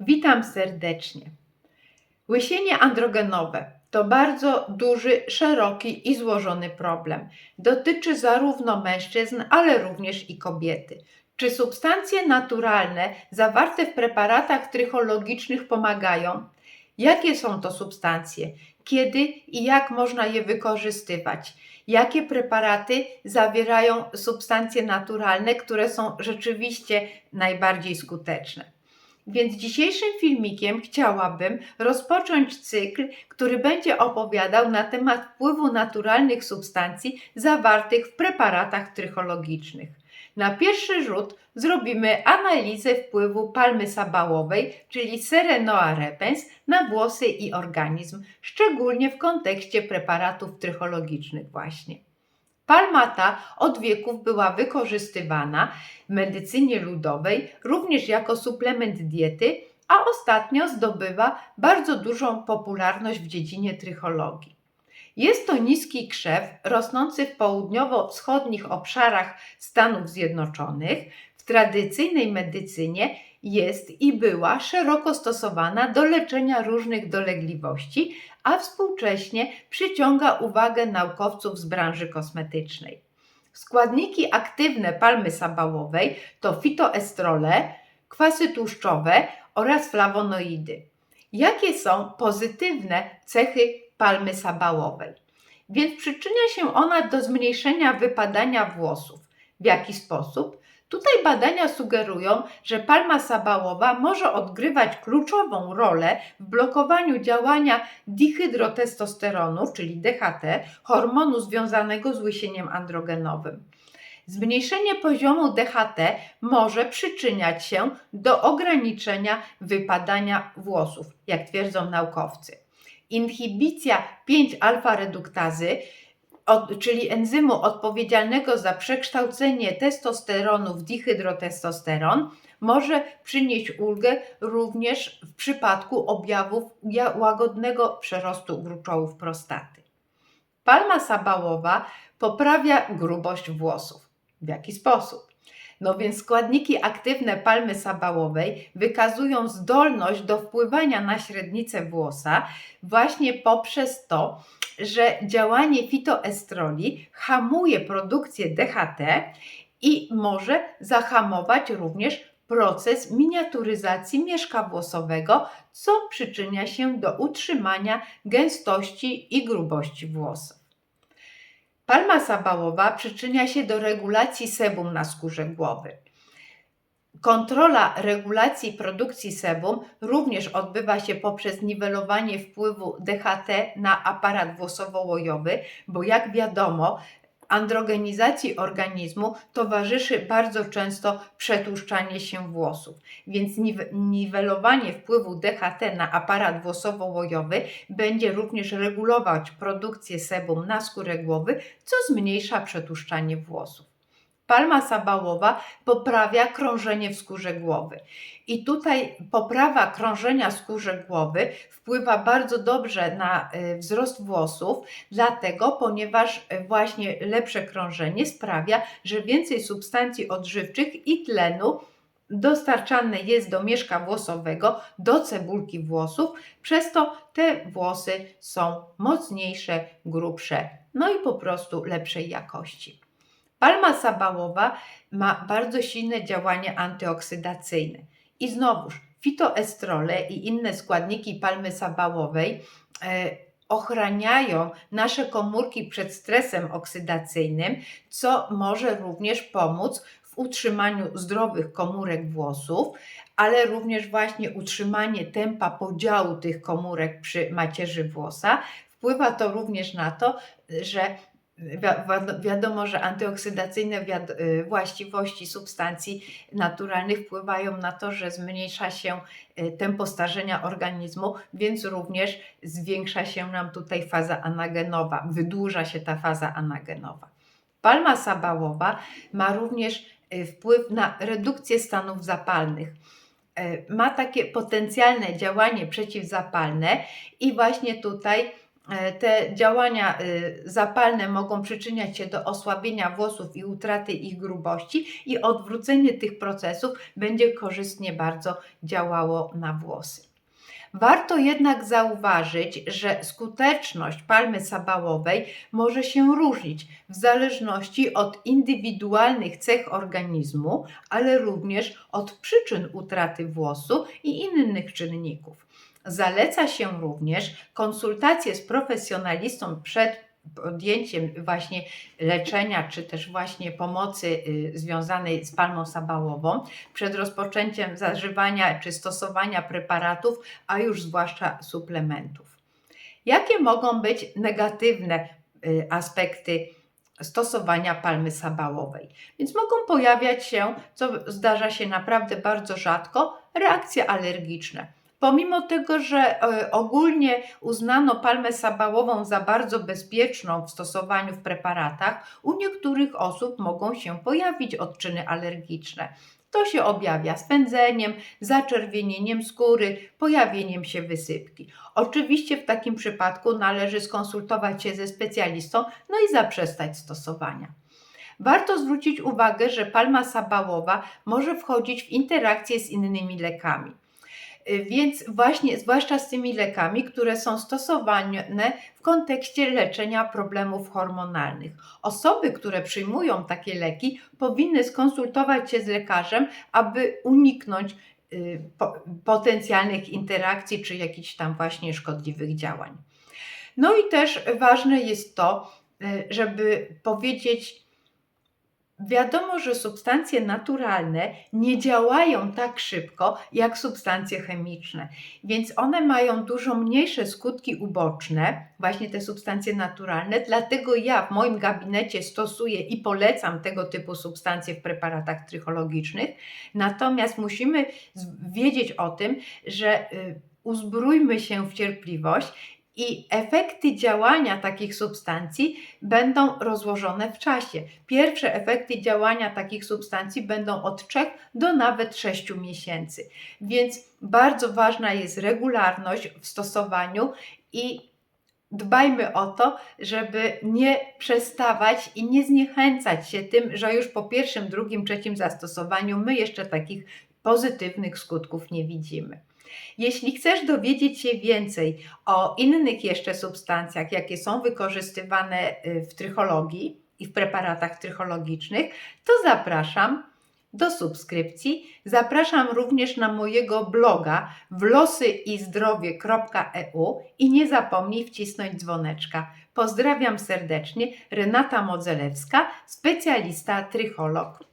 Witam serdecznie. Łysienie androgenowe to bardzo duży, szeroki i złożony problem. Dotyczy zarówno mężczyzn, ale również i kobiety. Czy substancje naturalne zawarte w preparatach trychologicznych pomagają? Jakie są to substancje? Kiedy i jak można je wykorzystywać? Jakie preparaty zawierają substancje naturalne, które są rzeczywiście najbardziej skuteczne? Więc dzisiejszym filmikiem chciałabym rozpocząć cykl, który będzie opowiadał na temat wpływu naturalnych substancji zawartych w preparatach trychologicznych. Na pierwszy rzut zrobimy analizę wpływu palmy sabałowej, czyli Serenoa repens, na włosy i organizm, szczególnie w kontekście preparatów trychologicznych właśnie. Palma ta od wieków była wykorzystywana w medycynie ludowej również jako suplement diety, a ostatnio zdobywa bardzo dużą popularność w dziedzinie trychologii. Jest to niski krzew rosnący w południowo-wschodnich obszarach Stanów Zjednoczonych. W tradycyjnej medycynie jest i była szeroko stosowana do leczenia różnych dolegliwości, a współcześnie przyciąga uwagę naukowców z branży kosmetycznej. Składniki aktywne palmy sabałowej to fitoestrole, kwasy tłuszczowe oraz flawonoidy. Jakie są pozytywne cechy palmy sabałowej? Więc przyczynia się ona do zmniejszenia wypadania włosów. W jaki sposób? Tutaj badania sugerują, że palma sabałowa może odgrywać kluczową rolę w blokowaniu działania dihydrotestosteronu, czyli DHT, hormonu związanego z łysieniem androgenowym. Zmniejszenie poziomu DHT może przyczyniać się do ograniczenia wypadania włosów, jak twierdzą naukowcy. Inhibicja 5-alfa-reduktazy od, czyli enzymu odpowiedzialnego za przekształcenie testosteronu w dihydrotestosteron, może przynieść ulgę również w przypadku objawów łagodnego przerostu gruczołów prostaty. Palma sabałowa poprawia grubość włosów. W jaki sposób? No więc składniki aktywne palmy sabałowej wykazują zdolność do wpływania na średnicę włosa właśnie poprzez to, że działanie fitoestroli hamuje produkcję DHT i może zahamować również proces miniaturyzacji mieszka włosowego, co przyczynia się do utrzymania gęstości i grubości włosów. Palma sabałowa przyczynia się do regulacji sebum na skórze głowy. Kontrola regulacji produkcji sebum również odbywa się poprzez niwelowanie wpływu DHT na aparat włosowo-łojowy, bo jak wiadomo, androgenizacji organizmu towarzyszy bardzo często przetłuszczanie się włosów, więc niwelowanie wpływu DHT na aparat włosowo-łojowy będzie również regulować produkcję sebum na skórę głowy, co zmniejsza przetłuszczanie włosów. Palma sabałowa poprawia krążenie w skórze głowy. I tutaj poprawa krążenia skórze głowy wpływa bardzo dobrze na y, wzrost włosów, dlatego, ponieważ y, właśnie lepsze krążenie sprawia, że więcej substancji odżywczych i tlenu dostarczane jest do mieszka włosowego, do cebulki włosów, przez to te włosy są mocniejsze, grubsze, no i po prostu lepszej jakości. Palma sabałowa ma bardzo silne działanie antyoksydacyjne. I znowuż fitoestrole i inne składniki palmy sabałowej e, ochraniają nasze komórki przed stresem oksydacyjnym, co może również pomóc w utrzymaniu zdrowych komórek włosów, ale również właśnie utrzymanie tempa podziału tych komórek przy macierzy włosa. Wpływa to również na to, że Wi wiadomo, że antyoksydacyjne y, właściwości substancji naturalnych wpływają na to, że zmniejsza się y, tempo starzenia organizmu, więc również zwiększa się nam tutaj faza anagenowa, wydłuża się ta faza anagenowa. Palma sabałowa ma również y, wpływ na redukcję stanów zapalnych ma takie potencjalne działanie przeciwzapalne i właśnie tutaj te działania y, zapalne mogą przyczyniać się do osłabienia włosów i utraty ich grubości, i odwrócenie tych procesów będzie korzystnie bardzo działało na włosy. Warto jednak zauważyć, że skuteczność palmy sabałowej może się różnić w zależności od indywidualnych cech organizmu, ale również od przyczyn utraty włosu i innych czynników. Zaleca się również konsultacje z profesjonalistą przed podjęciem właśnie leczenia, czy też właśnie pomocy y, związanej z palmą sabałową, przed rozpoczęciem zażywania czy stosowania preparatów, a już zwłaszcza suplementów. Jakie mogą być negatywne y, aspekty stosowania palmy sabałowej? Więc mogą pojawiać się, co zdarza się naprawdę bardzo rzadko, reakcje alergiczne Pomimo tego, że e, ogólnie uznano palmę sabałową za bardzo bezpieczną w stosowaniu w preparatach, u niektórych osób mogą się pojawić odczyny alergiczne. To się objawia spędzeniem, zaczerwienieniem skóry, pojawieniem się wysypki. Oczywiście w takim przypadku należy skonsultować się ze specjalistą, no i zaprzestać stosowania. Warto zwrócić uwagę, że palma sabałowa może wchodzić w interakcję z innymi lekami. Więc właśnie, zwłaszcza z tymi lekami, które są stosowane w kontekście leczenia problemów hormonalnych. Osoby, które przyjmują takie leki, powinny skonsultować się z lekarzem, aby uniknąć y, potencjalnych interakcji czy jakichś tam właśnie szkodliwych działań. No i też ważne jest to, y, żeby powiedzieć, Wiadomo, że substancje naturalne nie działają tak szybko jak substancje chemiczne, więc one mają dużo mniejsze skutki uboczne, właśnie te substancje naturalne. Dlatego ja w moim gabinecie stosuję i polecam tego typu substancje w preparatach trychologicznych. Natomiast musimy wiedzieć o tym, że y, uzbrójmy się w cierpliwość i efekty działania takich substancji będą rozłożone w czasie. Pierwsze efekty działania takich substancji będą od 3 do nawet 6 miesięcy. Więc bardzo ważna jest regularność w stosowaniu i dbajmy o to, żeby nie przestawać i nie zniechęcać się tym, że już po pierwszym, drugim, trzecim zastosowaniu my jeszcze takich pozytywnych skutków nie widzimy. Jeśli chcesz dowiedzieć się więcej o innych jeszcze substancjach, jakie są wykorzystywane y, w trychologii i w preparatach trychologicznych, to zapraszam do subskrypcji. Zapraszam również na mojego bloga wlosyizdrowie.eu i nie zapomnij wcisnąć dzwoneczka. Pozdrawiam serdecznie, Renata Modzelewska, specjalista trycholog.